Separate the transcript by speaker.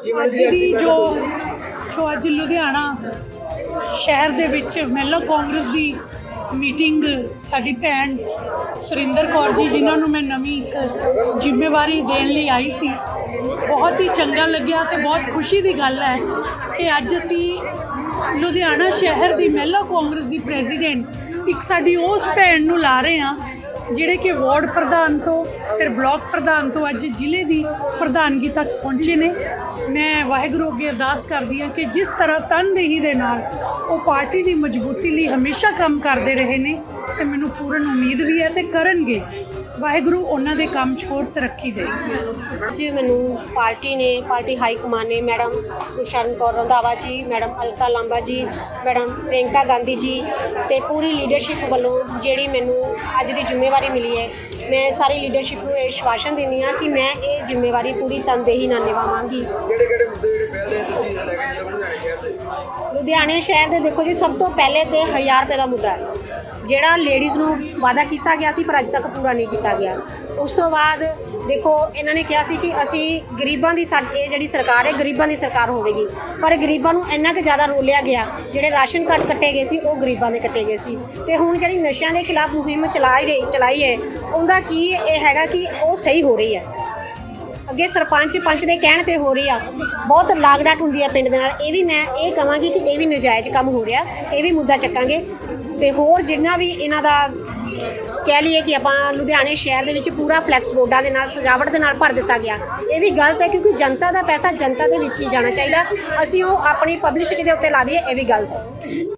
Speaker 1: ਅੱਜ ਦੀ ਜੋ ਜੋ ਅੱਜ ਲੁਧਿਆਣਾ ਸ਼ਹਿਰ ਦੇ ਵਿੱਚ ਮਹਿਲਾ ਕਾਂਗਰਸ ਦੀ ਮੀਟਿੰਗ ਸਾਡੀ ਭੈਣ ਸੁਰਿੰਦਰ ਕੌਰ ਜੀ ਜਿਨ੍ਹਾਂ ਨੂੰ ਮੈਂ ਨਵੀਂ ਇੱਕ ਜ਼ਿੰਮੇਵਾਰੀ ਦੇਣ ਲਈ ਆਈ ਸੀ। ਬਹੁਤ ਹੀ ਚੰਗਾ ਲੱਗਿਆ ਤੇ ਬਹੁਤ ਖੁਸ਼ੀ ਦੀ ਗੱਲ ਹੈ ਕਿ ਅੱਜ ਅਸੀਂ ਲੁਧਿਆਣਾ ਸ਼ਹਿਰ ਦੀ ਮਹਿਲਾ ਕਾਂਗਰਸ ਦੀ ਪ੍ਰੈਜ਼ੀਡੈਂਟ ਇੱਕ ਸਾਡੀ ਉਸ ਭੈਣ ਨੂੰ ਲਾ ਰਹੇ ਹਾਂ ਜਿਹੜੇ ਕਿ ਵਾਰਡ ਪ੍ਰਧਾਨ ਤੋਂ, ਫਿਰ ਬਲਾਕ ਪ੍ਰਧਾਨ ਤੋਂ ਅੱਜ ਜ਼ਿਲ੍ਹੇ ਦੀ ਪ੍ਰਧਾਨਗੀ ਤੱਕ ਪਹੁੰਚੇ ਨੇ। ਮੈਂ ਵਾਹਿਗੁਰੂ ਅੱਗੇ ਅਰਦਾਸ ਕਰਦੀ ਹਾਂ ਕਿ ਜਿਸ ਤਰ੍ਹਾਂ ਤਨਦੇਹੀ ਦੇ ਨਾਲ ਉਹ ਪਾਰਟੀ ਦੀ ਮਜ਼ਬੂਤੀ ਲਈ ਹਮੇਸ਼ਾ ਕੰਮ ਕਰਦੇ ਰਹੇ ਨੇ ਤੇ ਮੈਨੂੰ ਪੂਰਨ ਉਮੀਦ ਵੀ ਹੈ ਤੇ ਕਰਨਗੇ। ਵਾਹਿਗੁਰੂ ਉਹਨਾਂ ਦੇ ਕੰਮ ਹੋਰ ਤਰੱਕੀ ਦੇ।
Speaker 2: ਅੱਜ ਮੈਨੂੰ ਪਾਰਟੀ ਨੇ ਪਾਰਟੀ ਹਾਈ ਕਮਾਨ ਨੇ ਮੈਡਮ ਗੁਰਸ਼ਰਨ ਕੌਰ ਰੰਧਾਵਾ ਜੀ ਮੈਡਮ ਅਲਕਾ ਲਾਂਬਾ ਜੀ ਮੈਡਮ ਪ੍ਰਿੰਕਾ ਗਾਂਧੀ ਜੀ ਤੇ ਪੂਰੀ ਲੀਡਰਸ਼ਿਪ ਵੱਲੋਂ ਜਿਹੜੀ ਮੈਨੂੰ ਅੱਜ ਦੀ ਜ਼ਿੰਮੇਵਾਰੀ ਮਿਲੀ ਹੈ ਮੈਂ ਸਾਰੀ ਲੀਡਰਸ਼ਿਪ ਨੂੰ ਇਹ ਵਿਸ਼ਵਾਸਨ ਦਿੰਦੀ ਹਾਂ ਕਿ ਮੈਂ ਇਹ ਜ਼ਿੰਮੇਵਾਰੀ ਪੂਰੀ ਤਨਦੇਹੀ ਨਾਲ ਨਿਭਾਵਾਂਗੀ
Speaker 3: ਕਿਹੜੇ ਕਿਹੜੇ ਮੁੱਦੇ ਜਿਹੜੇ ਪਹਿਲੇ ਤੁਸੀਂ ਲੈ ਕੇ ਚੱਲੋ ਲੁਧਿਆਣੇ ਸ਼ਹਿਰ ਦੇ?
Speaker 2: ਲੁਧਿਆਣੇ ਸ਼ਹਿਰ ਦੇ ਦੇਖੋ ਜੀ ਸਭ ਤੋਂ ਪਹਿਲੇ ਤੇ 1000 ਰੁਪਏ ਦਾ ਮੁੱਦਾ ਹੈ। ਜਿਹੜਾ ਲੇਡੀਜ਼ ਨੂੰ ਵਾਅਦਾ ਕੀਤਾ ਗਿਆ ਸੀ, ਪਰ ਅੱਜ ਤੱਕ ਪੂਰਾ ਨਹੀਂ ਕੀਤਾ ਗਿਆ। ਉਸ ਤੋਂ ਬਾਅਦ ਦੇਖੋ, ਇਹਨਾਂ ਨੇ ਕਿਹਾ ਸੀ ਕਿ ਅਸੀਂ ਗਰੀਬਾਂ ਦੀ ਸਾ- ਇਹ ਜਿਹੜੀ ਸਰਕਾਰ ਹੈ, ਗਰੀਬਾਂ ਦੀ ਸਰਕਾਰ ਹੋਵੇਗੀ। ਪਰ ਗਰੀਬਾਂ ਨੂੰ ਇੰਨਾ ਕੁ ਜ਼ਿਆਦਾ ਰੋਲਿਆ ਗਿਆ, ਜਿਹੜੇ ਰਾਸ਼ਨ ਕਾਰਡ ਕੱਟੇ ਗਏ ਸੀ, ਉਹ ਗਰੀਬਾਂ ਦੇ ਕੱਟੇ ਗਏ ਸੀ। ਤੇ ਹੁਣ ਜਿਹੜੀ ਨਸ਼ਿਆਂ ਦੇ ਖਿਲਾਫ ਮੁਹਿੰਮ ਚਲਾਈ ਰਹੀ ਚਲਾਈ ਹੈ, ਉਹਦਾ ਕੀ ਇਹ ਹੈਗਾ ਕਿ ਉਹ ਸਹੀ ਹੋ ਰਹੀ ਹੈ? ਅੱਗੇ ਸਰਪੰਚ ਪੰਚ ਦੇ ਕਹਿਣ ਤੇ ਹੋ ਰਹੀ ਆ, ਬਹੁਤ ਲਾਗਡਾਟ ਹੁੰਦੀ ਆ ਪਿੰਡ ਦੇ ਨਾਲ। ਇਹ ਵੀ ਮੈਂ ਇਹ ਕਹਾਂਗੀ ਕਿ ਇਹ ਵੀ ਨਜਾਇਜ਼ ਕੰਮ ਹੋ ਰਿਹਾ, ਇਹ ਵੀ ਮੁੱਦਾ ਚੱਕਾਂਗੇ। ਤੇ ਹੋਰ ਜਿੰਨਾ ਵੀ ਇਹਨਾਂ ਦਾ, ਕਹਿ ਲਈਏ ਕਿ ਆਪਾਂ ਲੁਧਿਆਣੇ ਸ਼ਹਿਰ ਦੇ ਵਿੱਚ ਪੂਰਾ ਫਲੈਕਸ ਬੋਰਡਾਂ ਦੇ ਨਾਲ, ਸਜਾਵਟ ਦੇ ਨਾਲ ਭਰ ਦਿੱਤਾ ਗਿਆ। ਇਹ ਵੀ ਗਲਤ ਹੈ ਕਿਉਂਕਿ ਜਨਤਾ ਦਾ ਪੈਸਾ ਜਨਤਾ ਦੇ ਵਿੱਚ ਹੀ ਜਾਣਾ ਚਾਹੀਦਾ। ਅਸੀਂ ਉਹ ਆਪਣੀ ਪਬਲਿਸਿਟੀ ਦੇ ਉੱਤੇ ਲਾ ਦਈਏ, ਇਹ ਵੀ ਗਲਤ ਹੈ।